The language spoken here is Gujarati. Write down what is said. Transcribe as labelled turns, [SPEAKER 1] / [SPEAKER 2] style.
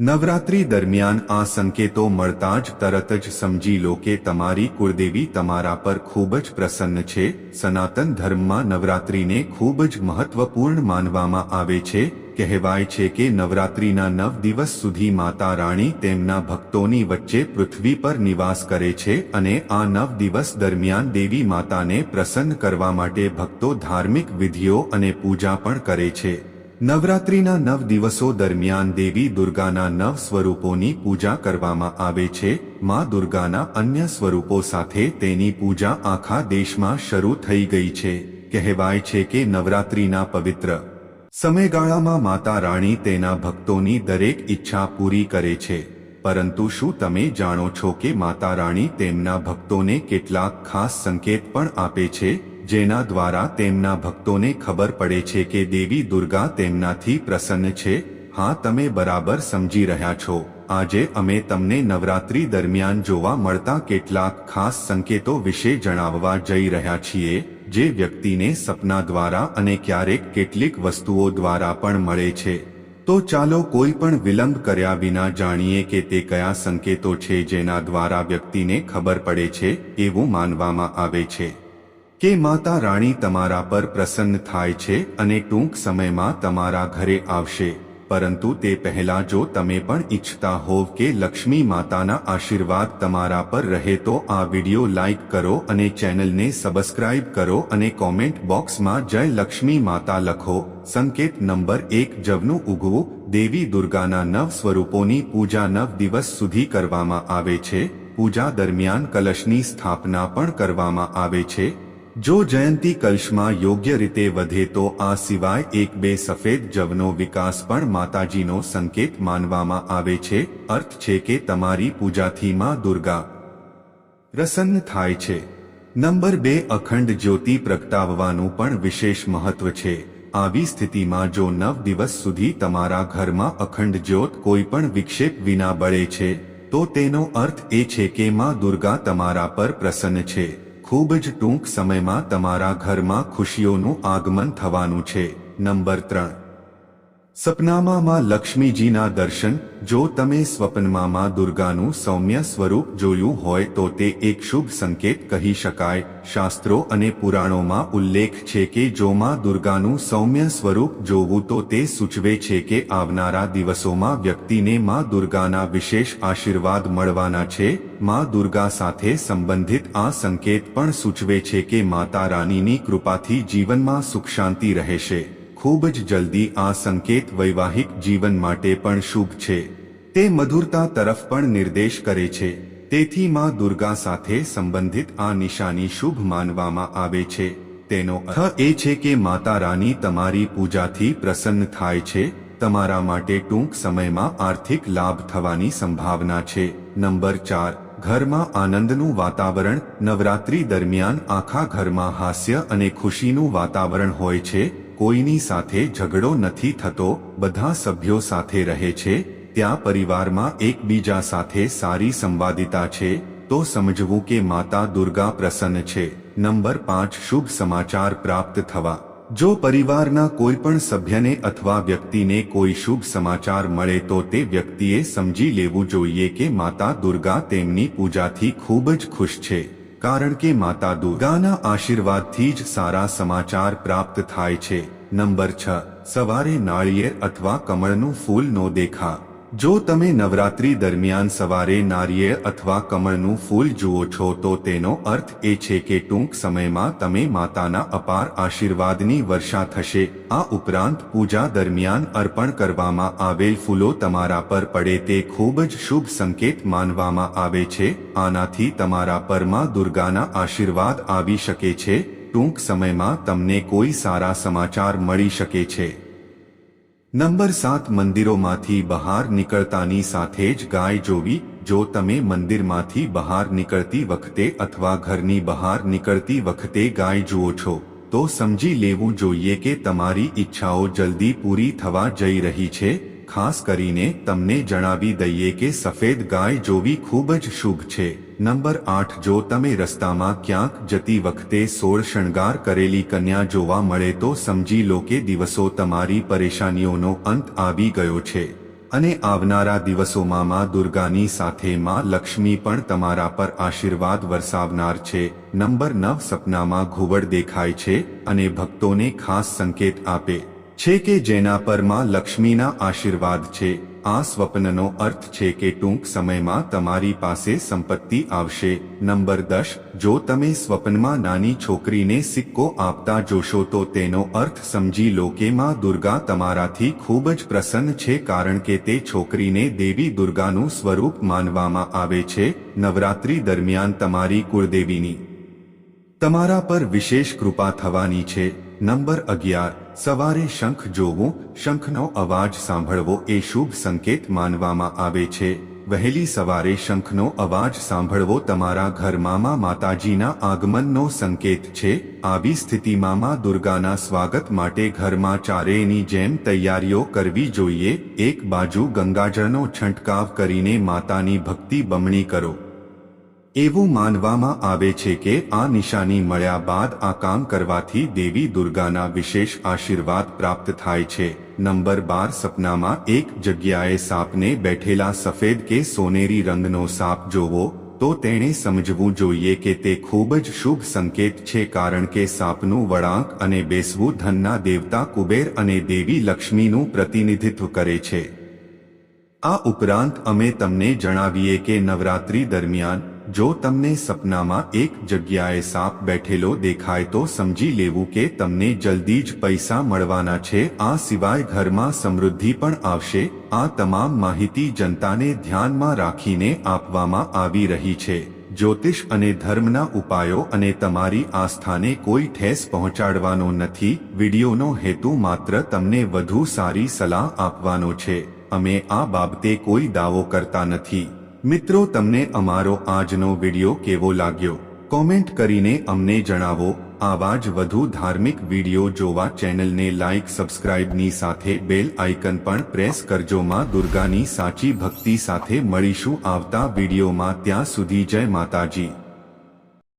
[SPEAKER 1] નવરાત્રી દરમિયાન આ સંકેતો મળતા જ તરત જ સમજી લો કે તમારી કુળદેવી તમારા પર ખૂબ જ પ્રસન્ન છે. સનાતન ધર્મમાં નવરાત્રીને ખૂબ જ મહત્વપૂર્ણ માનવામાં આવે છે. કહેવાય છે કે નવરાત્રીના નવ દિવસ સુધી માતા રાણી તેમના ભક્તોની વચ્ચે પૃથ્વી પર નિવાસ કરે છે અને આ નવ દિવસ દરમિયાન દેવી માતાને પ્રસન્ન કરવા માટે ભક્તો ધાર્મિક વિધિઓ અને પૂજા પણ કરે છે. નવરાત્રીના નવ દિવસો દરમિયાન દેવી દુર્ગાના નવ સ્વરૂપોની પૂજા કરવામાં આવે છે. માં દુર્ગાના અન્ય સ્વરૂપો સાથે તેની પૂજા આખા દેશમાં શરૂ થઈ ગઈ છે. કહેવાય છે કે નવરાત્રિના પવિત્ર સમયગાળામાં માતા રાણી તેના ભક્તોની દરેક ઈચ્છા પૂરી કરે છે. પરંતુ શું તમે જાણો છો કે માતા રાણી તેમના ભક્તોને કેટલાક ખાસ સંકેત પણ આપે છે? જેના દ્વારા તેમના ભક્તોને ખબર પડે છે કે દેવી દુર્ગા તેમનાથી પ્રસન્ન છે, હા તમે બરાબર સમજી રહ્યા છો. આજે અમે તમને નવરાત્રી દરમિયાન જોવા મળતા કેટલાક ખાસ સંકેતો વિશે જણાવવા જઈ રહ્યા છીએ, જે વ્યક્તિને સપના દ્વારા અને ક્યારેક કેટલીક વસ્તુઓ દ્વારા પણ મળે છે. તો ચાલો કોઈ પણ વિલંબ કર્યા વિના જાણીએ કે તે કયા સંકેતો છે જેના દ્વારા વ્યક્તિને ખબર પડે છે, એવું માનવામાં આવે છે. કે માતા રાણી તમારા પર પ્રસન્ન થાય છે અને ટૂંક સમયમાં તમારા ઘરે આવશે, પરંતુ તે પહેલા જો તમે પણ ઈચ્છતા હોવ કે લક્ષ્મી માતાના આશીર્વાદ તમારા પર રહે તો આ વિડિયો લાઈક કરો અને ચેનલને સબસ્ક્રાઇબ કરો અને કોમેન્ટ બોક્સમાં જય લક્ષ્મી માતા લખો. સંકેત નંબર એક, જવનું ઉગવું, દેવી દુર્ગાના નવ સ્વરૂપોની પૂજા નવ દિવસ સુધી કરવામાં આવે છે. પૂજા દરમિયાન કલશની સ્થાપના પણ કરવામાં આવે છે. જો જયંતી કલ્શમાં યોગ્ય રીતે વધે તો આ સિવાય એક બે સફેદ જવનો વિકાસ પણ માતાજીનો સંકેત માનવામાં આવે છે. અર્થ છે કે તમારી પૂજાથી માં દુર્ગા પ્રસન્ન થાય છે. નંબર બે, અખંડ જ્યોતિ પ્રગટાવવાનું પણ વિશેષ મહત્વ છે. આવી સ્થિતિમાં જો નવ દિવસ સુધી તમારા ઘરમાં અખંડ જ્યોત કોઈ પણ વિક્ષેપ વિના બળે છે, તો તેનો અર્થ એ છે કે માં દુર્ગા તમારા પર પ્રસન્ન છે. ખૂબ જ ટૂંક સમયમાં તમારા ઘરમાં ખુશીઓનું આગમન થવાનું છે. નંબર ત્રણ. સપનામાં લક્ષ્મીજીના દર્શન, જો તમે સ્વપ્નમાં દુર્ગાનું સૌમ્ય સ્વરૂપ જોયું હોય તો તે એક શુભ સંકેત કહી શકાય. શાસ્ત્રો અને પુરાણોમાં ઉલ્લેખ છે કે જો માં દુર્ગાનું સૌમ્ય સ્વરૂપ જોવું તો તે સૂચવે છે કે આવનારા દિવસોમાં વ્યક્તિને માં દુર્ગાના વિશેષ આશીર્વાદ મળવાના છે. માં દુર્ગા સાથે સંબંધિત આ સંકેત પણ સૂચવે છે કે માતા રાનીની કૃપાથી જીવનમાં સુખ શાંતિ રહેશે. ખૂબ જ જલ્દી આ સંકેત વૈવાહિક જીવન માટે પણ શુભ છે. તે મધુરતા તરફ પણ નિર્દેશ કરે છે. તેથી માં દુર્ગા સાથે સંબંધિત આ નિશાની શુભ માનવામાં આવે છે. તેનો અર્થ એ છે કે માતા રાની તમારી પૂજાથી પ્રસન્ન થાય છે. તમારા માટે ટૂંક સમયમાં આર્થિક લાભ થવાની સંભાવના છે. નંબર ચાર, ઘરમાં આનંદનું વાતાવરણ. નવરાત્રી દરમિયાન આખા ઘરમાં હાસ્ય અને ખુશીનું વાતાવરણ હોય છે. કોઈની સાથે ઝઘડો નથી થતો, બધા સભ્યો સાથે રહે છે, ત્યાં પરિવારમાં એકબીજા સાથે સારી સંવાદિતા છે, તો સમજવું કે માતા દુર્ગા પ્રસન્ન છે. નંબર પાંચ, શુભ સમાચાર પ્રાપ્ત થવા. જો પરિવારના કોઈ પણ સભ્યને અથવા વ્યક્તિને કોઈ શુભ સમાચાર મળે તો તે વ્યક્તિએ સમજી લેવું જોઈએ કે માતા દુર્ગા તેમની પૂજાથી ખૂબ જ ખુશ છે. કારણ કે માતા દુર્ગાના આશીર્વાદથી જ સારા સમાચાર પ્રાપ્ત થાય છે. નંબર છ. સવારે નાળિયેર અથવા કમળનું ફૂલ નો દેખા. જો તમે નવરાત્રી દરમિયાન સવારે નારિયેળ અથવા કમળનું ફૂલ જુઓ છો, તો તેનો અર્થ એ છે કે ટૂંક સમયમાં તમે માતાના અપાર આશીર્વાદની વર્ષા થશે. આ ઉપરાંત પૂજા દરમિયાન અર્પણ કરવામાં આવેલ ફૂલો તમારા પર પડે તે ખૂબ જ શુભ સંકેત માનવામાં આવે છે. આનાથી તમારા પરમાં દુર્ગાના આશીર્વાદ આવી શકે છે. ટૂંક સમયમાં તમને કોઈ સારા સમાચાર મળી શકે છે. નંબર સાત મંદિરોમાંથી બહાર નીકળતાની સાથે જ ગાય જોવી, જો તમે મંદિરમાંથી બહાર નીકળતી વખતે અથવા ઘરની બહાર નીકળતી વખતે ગાય જુઓ છો, તો સમજી લેવું જોઈએ કે તમારી ઈચ્છાઓ જલ્દી પૂરી થવા જઈ રહી છે, ખાસ કરીને તમને જણાવી દઈએ કે સફેદ ગાય જોવી ખૂબ જ શુભ છે. નંબર આઠ, જો તમે રસ્તામાં ક્યાંક જતી વખતે સોળ શણગાર કરેલી કન્યા જોવા મળે તો સમજી લો કે દિવસો તમારી પરેશાનીઓનો અંત આવી ગયો છે. અને આવનારા દિવસોમાં માં દુર્ગાની સાથે માં લક્ષ્મી પણ તમારા પર આશીર્વાદ વરસાવનાર છે. નંબર નવ, સપનામાં ઘુવડ દેખાય છે અને ભક્તોને ખાસ સંકેત આપે છે કે જેના પરમાં લક્ષ્મીના આશીર્વાદ છે. આ સ્વપ્નનો અર્થ છે કે ટૂંક સમયમાં તમારી પાસે સંપત્તિ આવશે. નંબર દસ, જો તમે સ્વપ્નમાં નાની છોકરીને સિક્કો આપતા જોશો તો તેનો અર્થ સમજી લો કે માં દુર્ગા તમારાથી ખૂબ જ પ્રસન્ન છે કારણ કે તે છોકરીને દેવી દુર્ગાનું સ્વરૂપ માનવામાં આવે છે. નવરાત્રી દરમિયાન તમારી કુળદેવીની તમારા પર વિશેષ કૃપા થવાની છે. નંબર અગિયાર, સવારે શંખ જોવું, શંખનો અવાજ સાંભળવો એ શુભ સંકેત માનવામાં આવે છે. વહેલી સવારે શંખનો અવાજ સાંભળવો તમારા ઘરમાં માં માતાજીના આગમનનો સંકેત છે. આવી સ્થિતિમાં માં દુર્ગાના સ્વાગત માટે ઘરમાં ચારેયની જેમ તૈયારીઓ કરવી જોઈએ. એક બાજુ ગંગાજળનો છંટકાવ કરીને માતાની ભક્તિ બમણી કરો. એવું માનવામાં આવે છે કે આ નિશાની મળ્યા બાદ આ કામ કરવાથી દેવી દુર્ગાના વિશેષ આશીર્વાદ પ્રાપ્ત થાય છે. નંબર બાર સપનામાં એક જગ્યાએ સાપને બેઠેલા સફેદ કે સોનેરી રંગનો સાપ જોવો, તો તેણે સમજવું જોઈએ કે તે ખૂબ જ શુભ સંકેત છે કારણ કે સાપનું વળાંક અને બેસવું ધનના દેવતા કુબેર અને દેવી લક્ષ્મીનું પ્રતિનિધિત્વ કરે છે. આ ઉપરાંત અમે તમને જણાવીએ કે નવરાત્રી દરમિયાન જો તમને સપનામાં એક જગ્યાએ સાપ બેઠેલો દેખાય તો સમજી લેવું કે તમને જલ્દી જ પૈસા મળવાના છે. આ સિવાય ઘરમાં સમૃદ્ધિ પણ આવશે. આ તમામ માહિતી જનતાને ધ્યાનમાં રાખીને આપવામાં આવી રહી છે. જ્યોતિષ અને ધર્મના ઉપાયો અને તમારી આસ્થાને કોઈ ઠેસ પહોંચાડવાનો નથી. વિડીયોનો હેતુ માત્ર તમને વધુ સારી સલાહ આપવાનો છે. અમે આ બાબતે કોઈ દાવો કરતા નથી. મિત્રો, તમને અમારો આજનો વિડિયો કેવો લાગ્યો? કોમેન્ટ કરીને અમને જણાવો. આવા જ વધુ ધાર્મિક વિડિયો જોવા ચેનલને લાઇક સબસ્ક્રાઇબની સાથે બેલ આઇકન પણ પ્રેસ કરજો. માં દુર્ગાની સાચી ભક્તિ સાથે મળીશું આવતા વિડીયોમાં. ત્યાં સુધી જય માતાજી.